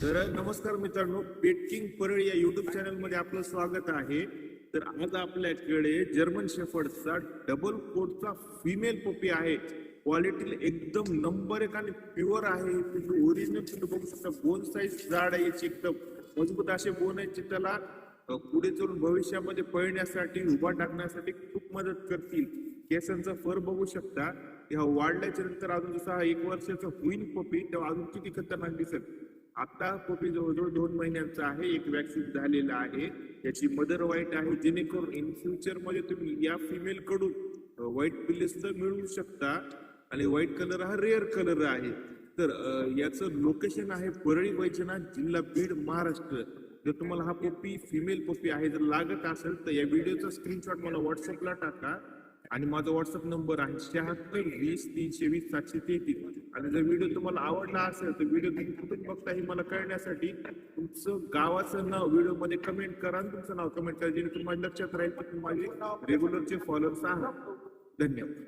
तर नमस्कार मित्रांनो पेट किंग परळ या युट्यूब चॅनलमध्ये आपलं स्वागत आहे. तर आज आपल्याकडे जर्मन शेफर्डचा डबल कोटचा फिमेल पपी आहे. क्वालिटी एकदम नंबर एक आणि प्युअर आहे. ओरिजिनल तुम्ही बघू शकता बोन साईज जाड आहे याची एकदम. मजबूत असे बोन आहेत जे त्याला पुढे चलून भविष्यामध्ये पळण्यासाठी उभा टाकण्यासाठी खूप मदत करतील. केसांचा फर बघू शकता. ह्या वाढल्याच्या नंतर अजून जसा हा एक वर्षाचा होईल पपी तेव्हा अजून किती खतरनाक दिसत आता पपी जवळजवळ दोन महिन्यांचा आहे एक वॅक्सिन झालेला आहे. याची मदर वाईट आहे जेणेकरून इन फ्युचरमध्ये तुम्ही या फिमेल कडून व्हाईट पिल्ले सुद्धा मिळवू शकता. आणि व्हाईट कलर हा रेअर कलर आहे. तर याचं लोकेशन आहे परळी वैजनाथ जिल्हा बीड महाराष्ट्र. जर तुम्हाला हा पोपी फिमेल पोपी आहे जर लागत असेल तर या व्हिडिओचा स्क्रीनशॉट मला व्हॉट्सअपला टाका. आणि माझा व्हॉट्सअप नंबर आहे शहात्तर वीस तीनशे वीस सातशे तेहतीस. आणि जर व्हिडिओ तुम्हाला आवडला असेल तर व्हिडिओ तुम्ही कुठून बघता हे मला कळण्यासाठी तुमचं गावाचं नाव व्हिडिओमध्ये कमेंट करा आणि तुमचं नाव कमेंट करा जेणेकरून माझ्या लक्षात राहील की तुम्ही माझे रेग्युलरचे फॉलोअर्स आहात. धन्यवाद.